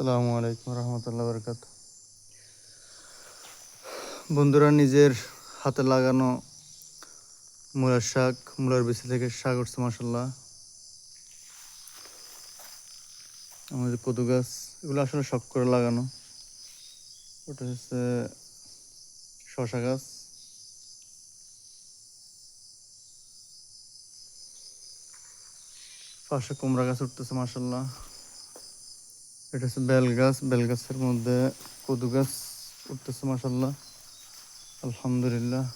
আসসালামু আলাইকুম রহমতুল্লাহ বরকাত। বন্ধুরা, নিজের হাতে লাগানো মূলার শাক, মূলার বেশি থেকে শাক উঠছে মাসাল্লাহ আমাদের কদু গাছ, এগুলো আসলে শখ করে লাগানো। ওটা হচ্ছে শশা গাছ। পাশে কুমড়া গাছ উঠতেছে মাসাল্লাহ এটা হচ্ছে বেল গাছ। বেল গাছের মধ্যে কদু গাছ উঠতেছে মাসাল্লাহ আলহামদুলিল্লাহ।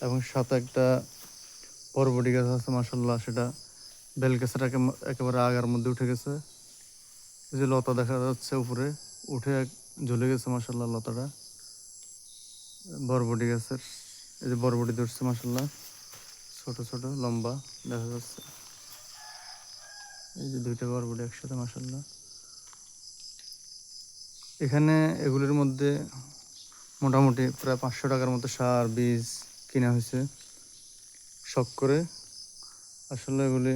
এবং সাথে একটা বরবটি গাছ আছে মাসাল্লাহ সেটা বেল গাছের একেবারে আগার মধ্যে উঠে গেছে। যে লতা দেখা যাচ্ছে উপরে, উঠে এক- ঝুলে গেছে মাসাল্লাহ লতাটা। বরবটি গাছের, এই যে বরবটি ধরছে মাসাল্লাহ ছোট ছোট, লম্বা দেখা যাচ্ছে। এই যে দুইটা বরবটি একসাথে মাসাল্লাহ এখানে এগুলির মধ্যে মোটামুটি প্রায় পাঁচশো টাকার মতো সার, বীজ কিনা হয়েছে। শখ করে। আসলে এগুলি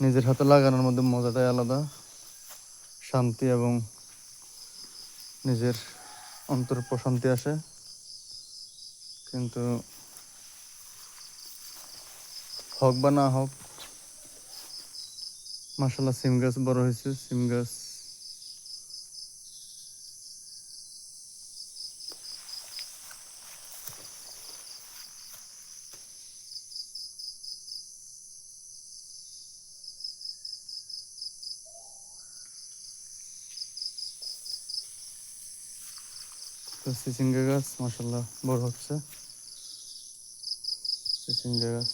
নিজের হাতে লাগানোর মধ্যে মজাটাই আলাদা। শান্তি এবং নিজের অন্তর প্রশান্তি আসে। কিন্তু হোক বা না হোক মাসাল্লাহ সিম গাছ বড় হয়েছে। সিম গাছ তো চিচিঙ্গা গাছ মাসাল্লাহ বড় হচ্ছে চিচিঙ্গা গাছ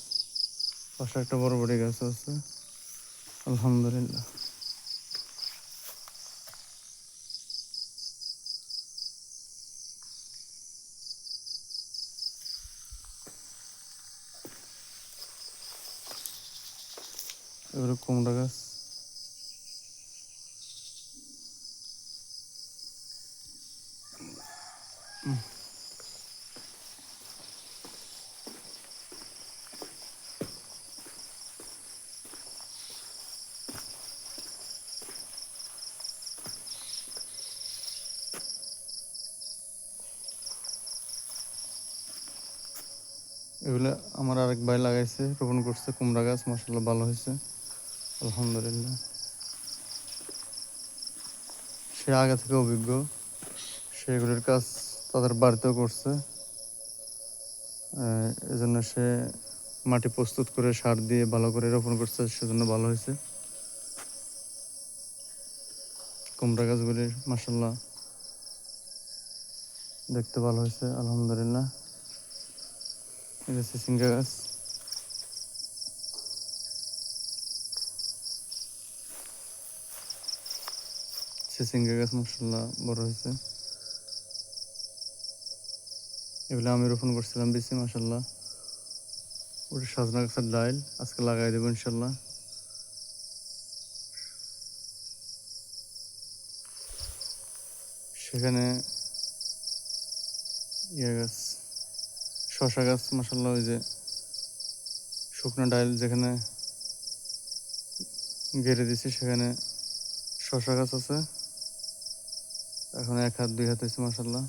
পাশে একটা বড় বড় গাছ আছে আলহামদুলিল্লাহ এবারে কুমড়া গাছ এগুলো আমার আরেক ভাই লাগাইছে, রোপণ করছে, কুমড়া গাছ মাসাল্লাহ ভালো হয়েছে। আলহামদুলিল্লাহ। সে আগে থেকে অভিজ্ঞ, সে এগুলির কাজ তাদের বাড়িতেও করছে। এজন্য সে মাটি প্রস্তুত করে, সার দিয়ে ভালো করে রোপণ করছে, সেজন্য ভালো হয়েছে। কুমড়া গাছগুলি মাসাল্লাহ দেখতে ভালো হয়েছে, আলহামদুলিল্লাহ। সিঙ্গা গাছ। সিঙ্গা গাছ মশলা বড় হয়েছে। এগুলো আমি রোপণ করছিলাম বেশি মাসাল্লাহ ওটা সজনা গাছের ডাইল, আজকে লাগাই দেবো ইনশাল্লাহ সেখানে ইয়ে গাছ শশা গাছ মাসাল্লাহ ওই যে শুকনো ডাইল যেখানে গেড়ে দিছি সেখানে শশা গাছ আছে। এখন এক হাত, দুই হাত হয়েছে মাসাল্লাহ